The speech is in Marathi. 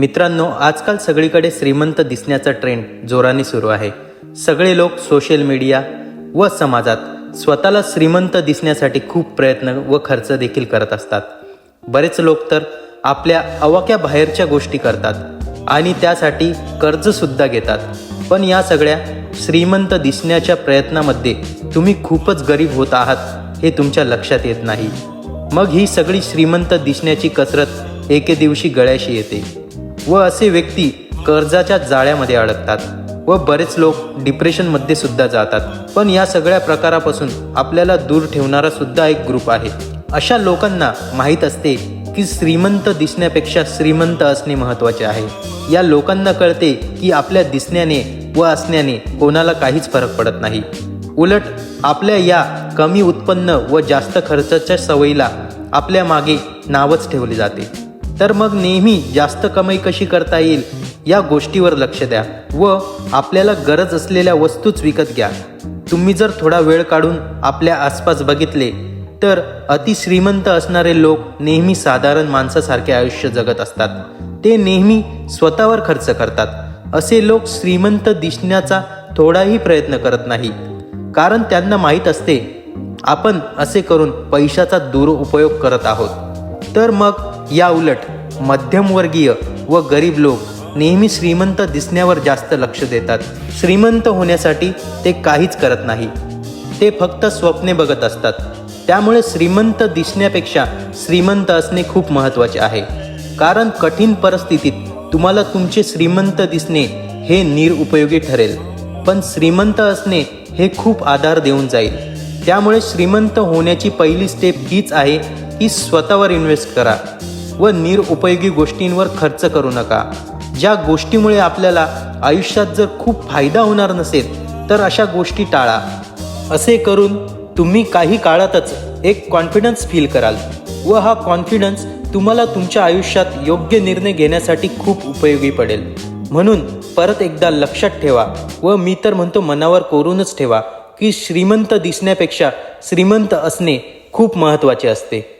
मित्रांनो आजकाल सगळीकडे श्रीमंत दिसण्याचा ट्रेंड जोराने सुरू आहे. सगळे लोक सोशल मीडिया व समाजात स्वतःला श्रीमंत दिसण्यासाठी खूप प्रयत्न व खर्च देखील करत असतात. बरेच लोक तर आपल्या अवाक्या बाहेरच्या गोष्टी करतात आणि त्यासाठी कर्जसुद्धा घेतात. पण या सगळ्या श्रीमंत दिसण्याच्या प्रयत्नामध्ये तुम्ही खूपच गरीब होत आहात हे तुमच्या लक्षात येत नाही. मग ही सगळी श्रीमंत दिसण्याची कसरत एके दिवशी गळ्याशी येते. व असे व्यक्ती कर्जाच्या जाळ्यामध्ये अडकतात व बरेच लोक डिप्रेशनमध्ये सुद्धा जातात. पण या सगळ्या प्रकारापासून आपल्याला दूर ठेवणारा सुद्धा एक ग्रुप आहे. अशा लोकांना माहीत असते की श्रीमंत दिसण्यापेक्षा श्रीमंत असणे महत्त्वाचे आहे. या लोकांना कळते की आपल्या दिसण्याने व असण्याने कोणाला काहीच फरक पडत नाही. उलट आपल्या या कमी उत्पन्न व जास्त खर्चाच्या सवयीला आपल्या मागे नावच ठेवले जाते. तर मग नेहमी जास्त कमाई कशी करता येईल या गोष्टीवर लक्ष द्या व आपल्याला गरज असलेल्या वस्तूच विकत घ्या. तुम्ही जर थोडा वेळ काढून आपल्या आसपास बघितले तर अतिश्रीमंत असणारे लोक नेहमी साधारण माणसासारखे आयुष्य जगत असतात. ते नेहमी स्वतःवर खर्च करतात. असे लोक श्रीमंत दिसण्याचा थोडाही प्रयत्न करत नाही कारण त्यांना माहीत असते आपण असे करून पैशाचा दुरुपयोग करत आहोत. तर मग या उलट मध्यमवर्गीय व गरीब लोक नेहमी श्रीमंत दिसण्यावर जास्त लक्ष देतात. श्रीमंत होण्यासाठी ते काहीच करत नाही. ते फक्त स्वप्ने बघत असतात. त्यामुळे श्रीमंत दिसण्यापेक्षा श्रीमंत असणे खूप महत्त्वाचे आहे. कारण कठीण परिस्थितीत तुम्हाला तुमचे श्रीमंत दिसणे हे निरुपयोगी ठरेल. पण श्रीमंत असणे हे खूप आधार देऊन जाईल. त्यामुळे श्रीमंत होण्याची पहिली स्टेप हीच आहे की स्वतःवर इन्व्हेस्ट करा. व निरुपयोगी गोष्टींवर खर्च करू नका. ज्या गोष्टीमुळे आपल्याला आयुष्यात जर खूप फायदा होणार नसेल तर अशा गोष्टी टाळा. असे करून तुम्ही काही काळातच एक कॉन्फिडन्स फील कराल व हा कॉन्फिडन्स तुम्हाला तुमच्या आयुष्यात योग्य निर्णय घेण्यासाठी खूप उपयोगी पडेल. म्हणून परत एकदा लक्षात ठेवा व मी तर म्हणतो मनावर कोरूनच ठेवा की श्रीमंत दिसण्यापेक्षा श्रीमंत असणे खूप महत्त्वाचे असते.